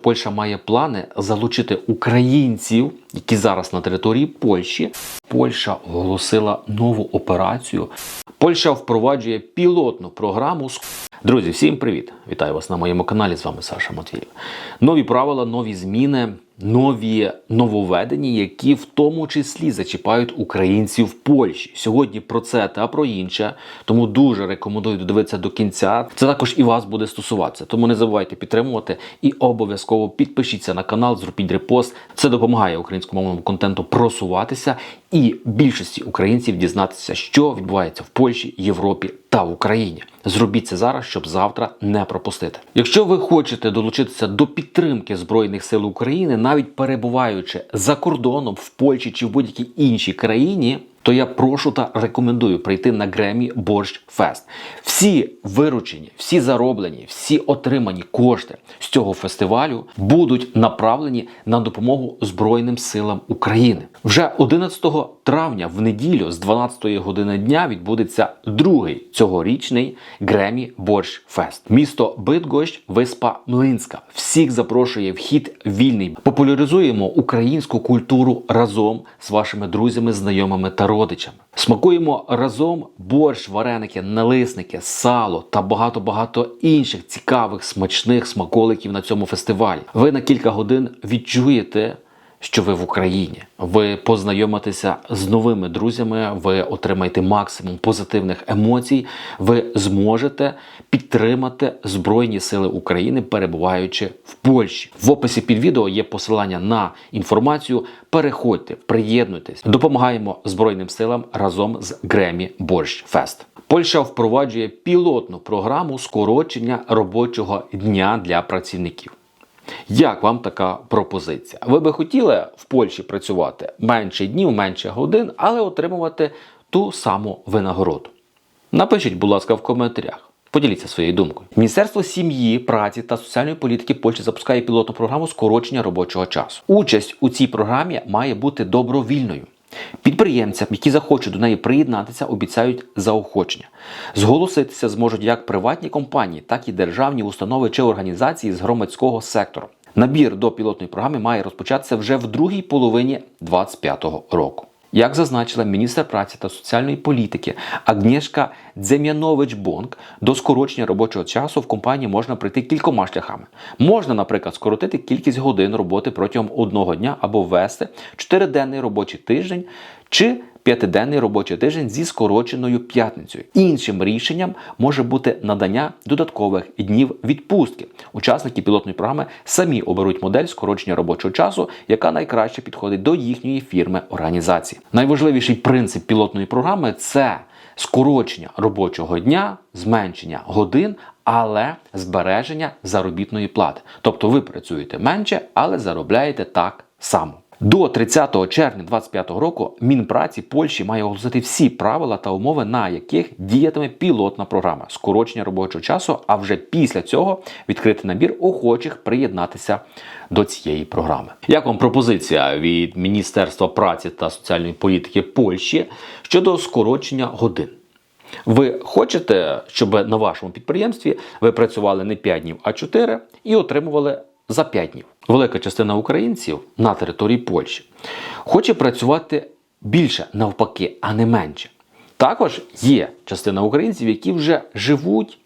Польща має плани залучити українців, які зараз на території Польщі. Польща оголосила нову операцію. Польща впроваджує пілотну програму. Друзі, всім привіт! Вітаю вас на моєму каналі. З вами Саша Матвієв. Нові правила, нові зміни, нові нововведення, які в тому числі зачіпають українців в Польщі. Сьогодні про це та про інше. Тому дуже рекомендую додивитися до кінця. Це також і вас буде стосуватися. Тому не забувайте підтримувати і обов'язково підпишіться на канал, зробіть репост. Це допомагає українськомовному контенту просуватися і більшості українців дізнатися, що відбувається в Польщі, Європі та Україні. Зробіть це зараз, щоб завтра не пропустити. Якщо ви хочете долучитися до підтримки Збройних сил України, навіть перебуваючи за кордоном в Польщі чи в будь-якій іншій країні, то я прошу та рекомендую прийти на Гремі Борщ Фест. Всі виручені, всі зароблені, всі отримані кошти з цього фестивалю будуть направлені на допомогу Збройним силам України. Вже 11 травня в неділю з 12 години дня відбудеться другий цьогорічний Гремі Борщ Фест. Місто Бидгощ, виспа Млинська. Всіх запрошує вхід вільний. Популяризуємо українську культуру разом з вашими друзями, знайомими та родичами. Смакуємо разом борщ, вареники, налисники, сало та багато-багато інших цікавих смачних смаколиків на цьому фестивалі. Ви на кілька годин відчуєте що ви в Україні. Ви познайомитеся з новими друзями, ви отримаєте максимум позитивних емоцій, ви зможете підтримати Збройні Сили України, перебуваючи в Польщі. В описі під відео є посилання на інформацію. Переходьте, приєднуйтесь, допомагаємо Збройним силам разом з Гремі Борщ Фест. Польща впроваджує пілотну програму скорочення робочого дня для працівників. Як вам така пропозиція? Ви би хотіли в Польщі працювати менше днів, менше годин, але отримувати ту саму винагороду? Напишіть, будь ласка, в коментарях. Поділіться своєю думкою. Міністерство сім'ї, праці та соціальної політики Польщі запускає пілотну програму скорочення робочого часу. Участь у цій програмі має бути добровільною. Підприємцям, які захочуть до неї приєднатися, обіцяють заохочення. Зголоситися зможуть як приватні компанії, так і державні установи чи організації з громадського сектору. Набір до пілотної програми має розпочатися вже в другій половині 2025 року. Як зазначила міністр праці та соціальної політики Агнєшка Дзем'янович-Бонк, до скорочення робочого часу в компанії можна прийти кількома шляхами. Можна, наприклад, скоротити кількість годин роботи протягом одного дня або ввести чотириденний робочий тиждень чи п'ятиденний робочий тиждень зі скороченою п'ятницею. Іншим рішенням може бути надання додаткових днів відпустки. Учасники пілотної програми самі оберуть модель скорочення робочого часу, яка найкраще підходить до їхньої фірми організації. Найважливіший принцип пілотної програми це скорочення робочого дня, зменшення годин. Але збереження заробітної плати. Тобто ви працюєте менше, але заробляєте так само. До 30 червня 2025 року Мінпраці Польщі має оголосити всі правила та умови, на яких діятиме пілотна програма скорочення робочого часу. А вже після цього відкрити набір охочих приєднатися до цієї програми. Як вам пропозиція від Міністерства праці та соціальної політики Польщі щодо скорочення годин? Ви хочете, щоб на вашому підприємстві ви працювали не 5 днів, а 4 і отримували за 5 днів. Велика частина українців на території Польщі хоче працювати більше навпаки, а не менше. Також є частина українців, які вже живуть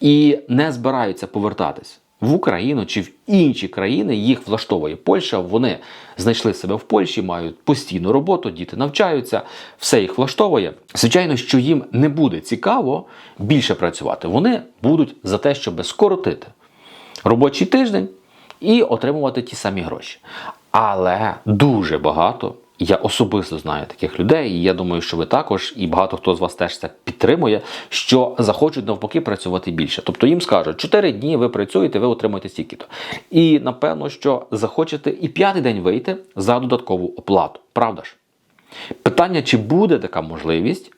і не збираються повертатись в Україну чи в інші країни. Їх влаштовує Польща. Вони знайшли себе в Польщі, мають постійну роботу, діти навчаються, все їх влаштовує. Звичайно, що їм не буде цікаво більше працювати. Вони будуть за те, щоб скоротити робочий тиждень і отримувати ті самі гроші. Але дуже багато. Я особисто знаю таких людей, і я думаю, що ви також, і багато хто з вас теж це підтримує, що захочуть навпаки працювати більше. Тобто їм скажуть, 4 дні ви працюєте, ви отримуєте стільки-то. І напевно, що захочете і п'ятий день вийти за додаткову оплату. Правда ж? Питання, чи буде така можливість,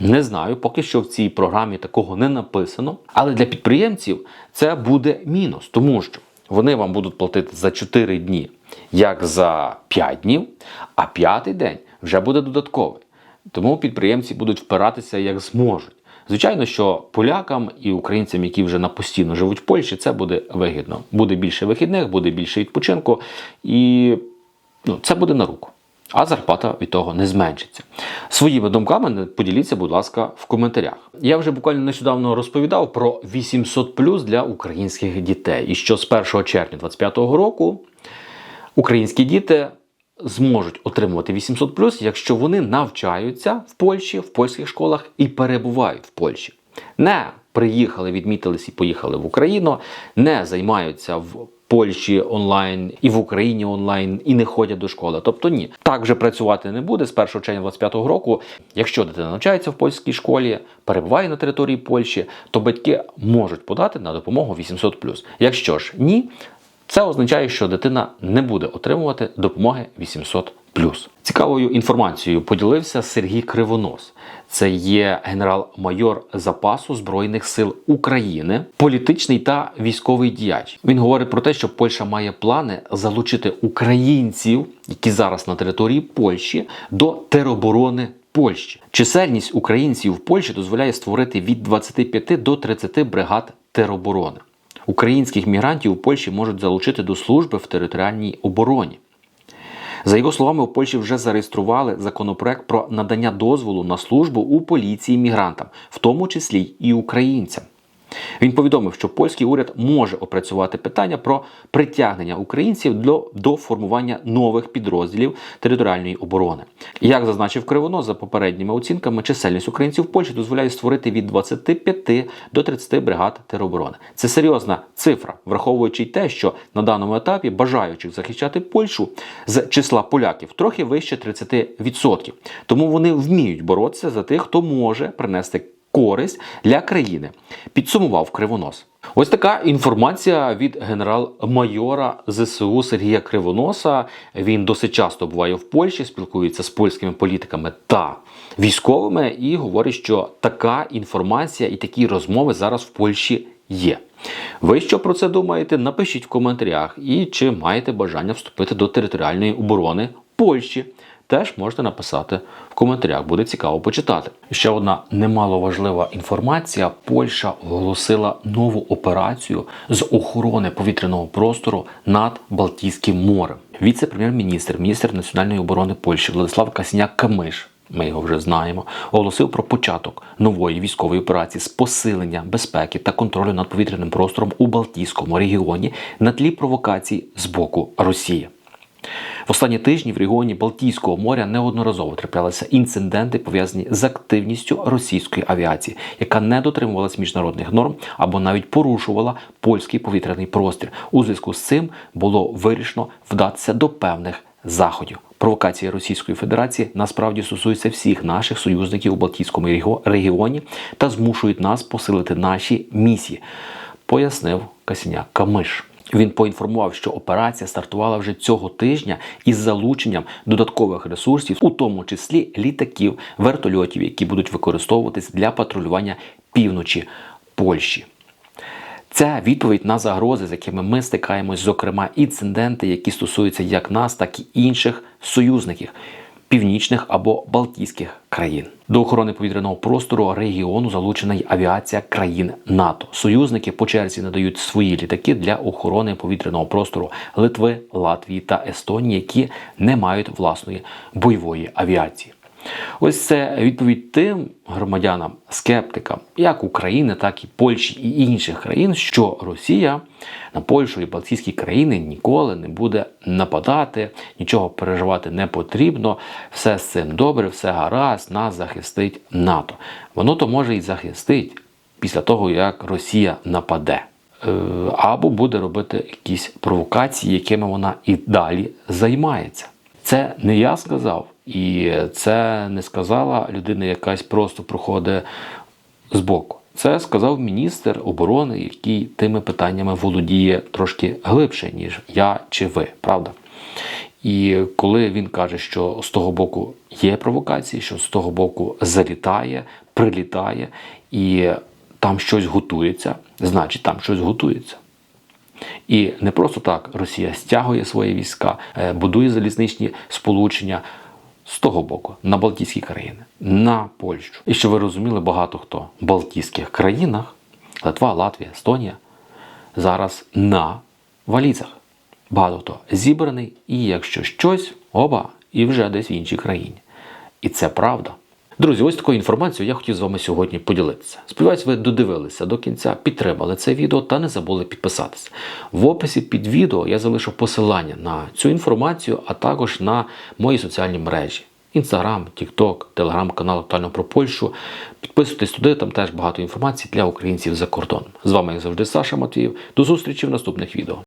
не знаю, поки що в цій програмі такого не написано. Але для підприємців це буде мінус, тому що вони вам будуть платити за 4 дні, як за 5 днів, а п'ятий день вже буде додатковий. Тому підприємці будуть впиратися як зможуть. Звичайно, що полякам і українцям, які вже на постійно живуть в Польщі, це буде вигідно. Буде більше вихідних, буде більше відпочинку, і ну, це буде на руку. А зарплата від того не зменшиться. Своїми думками поділіться, будь ласка, в коментарях. Я вже буквально нещодавно розповідав про 800 плюс для українських дітей. І що з 1 червня 2025 року українські діти зможуть отримувати 800 якщо вони навчаються в Польщі, в польських школах і перебувають в Польщі. Не приїхали, відмітились і поїхали в Україну, не займаються в Польщі онлайн і в Україні онлайн і не ходять до школи. Тобто ні, так вже працювати не буде з 1 червня 2025 року. Якщо дитина навчається в польській школі, перебуває на території Польщі, то батьки можуть подати на допомогу 800 Якщо ж ні, це означає, що дитина не буде отримувати допомоги 800 Цікавою інформацією поділився Сергій Кривонос. Це є генерал-майор запасу Збройних сил України, політичний та військовий діяч. Він говорить про те, що Польща має плани залучити українців, які зараз на території Польщі, до тероборони Польщі. Чисельність українців в Польщі дозволяє створити від 25 до 30 бригад тероборони. Українських мігрантів у Польщі можуть залучити до служби в територіальній обороні. За його словами, у Польщі вже зареєстрували законопроект про надання дозволу на службу у поліції мігрантам, в тому числі і українцям. Він повідомив, що польський уряд може опрацювати питання про притягнення українців до, до формування нових підрозділів територіальної оборони. Як зазначив Кривонос, за попередніми оцінками, чисельність українців в Польщі дозволяє створити від 25 до 30 бригад тероборони. Це серйозна цифра, враховуючи те, що на даному етапі бажаючих захищати Польщу з числа поляків трохи вище 30%. Тому вони вміють боротися за тих, хто може принести користь для країни. Підсумував Кривонос. Ось така інформація від генерал-майора ЗСУ Сергія Кривоноса. Він досить часто буває в Польщі, спілкується з польськими політиками та військовими і говорить, що така інформація і такі розмови зараз в Польщі є. Ви що про це думаєте? Напишіть в коментарях і чи маєте бажання вступити до територіальної оборони Польщі теж можете написати в коментарях, буде цікаво почитати. Ще одна немаловажлива інформація: Польща оголосила нову операцію з охорони повітряного простору над Балтійським морем. Віце-прем'єр-міністр, міністр національної оборони Польщі Владислав Касняк Камиш. Ми його вже знаємо, оголосив про початок нової військової операції з посилення безпеки та контролю над повітряним простором у Балтійському регіоні на тлі провокацій з боку Росії. В останні тижні в регіоні Балтійського моря неодноразово траплялися інциденти, пов'язані з активністю російської авіації, яка не дотримувалась міжнародних норм або навіть порушувала польський повітряний простір. У зв'язку з цим було вирішено вдатися до певних заходів. Провокації Російської Федерації насправді стосуються всіх наших союзників у Балтійському регіоні та змушують нас посилити наші місії, пояснив Касіняк Камиш. Він поінформував, що операція стартувала вже цього тижня із залученням додаткових ресурсів, у тому числі літаків, вертольотів, які будуть використовуватись для патрулювання півночі Польщі. Це відповідь на загрози, з якими ми стикаємось, зокрема інциденти, які стосуються як нас, так і інших союзників північних або Балтійських країн. До охорони повітряного простору регіону залучена й авіація країн НАТО. Союзники по черзі надають свої літаки для охорони повітряного простору Литви, Латвії та Естонії, які не мають власної бойової авіації. Ось це відповідь тим громадянам, скептикам, як України, так і Польщі і інших країн, що Росія на Польщу і Балтійські країни ніколи не буде нападати, нічого переживати не потрібно. Все з цим добре, все гаразд, нас захистить НАТО. Воно то може і захистить після того, як Росія нападе. Е, або буде робити якісь провокації, якими вона і далі займається. Це не я сказав. І це не сказала людина, якась просто проходить збоку. Це сказав міністр оборони, який тими питаннями володіє трошки глибше, ніж я чи ви, правда? І коли він каже, що з того боку є провокації, що з того боку залітає, прилітає і там щось готується, значить там щось готується. І не просто так Росія стягує свої війська, е, будує залізничні сполучення з того боку на Балтійські країни, на Польщу. І що ви розуміли, багато хто в Балтійських країнах, Литва, Латвія, Естонія, зараз на валізах. Багато хто зібраний, і якщо щось, оба, і вже десь в іншій країні. І це правда. Друзі, ось такою інформацією я хотів з вами сьогодні поділитися. Сподіваюсь, ви додивилися до кінця, підтримали це відео та не забули підписатися. В описі під відео я залишу посилання на цю інформацію, а також на мої соціальні мережі. Інстаграм, Тікток, телеграм-канал актуально про Польщу. Підписуйтесь туди, там теж багато інформації для українців за кордоном. З вами, як завжди, Саша Матвіїв. До зустрічі в наступних відео.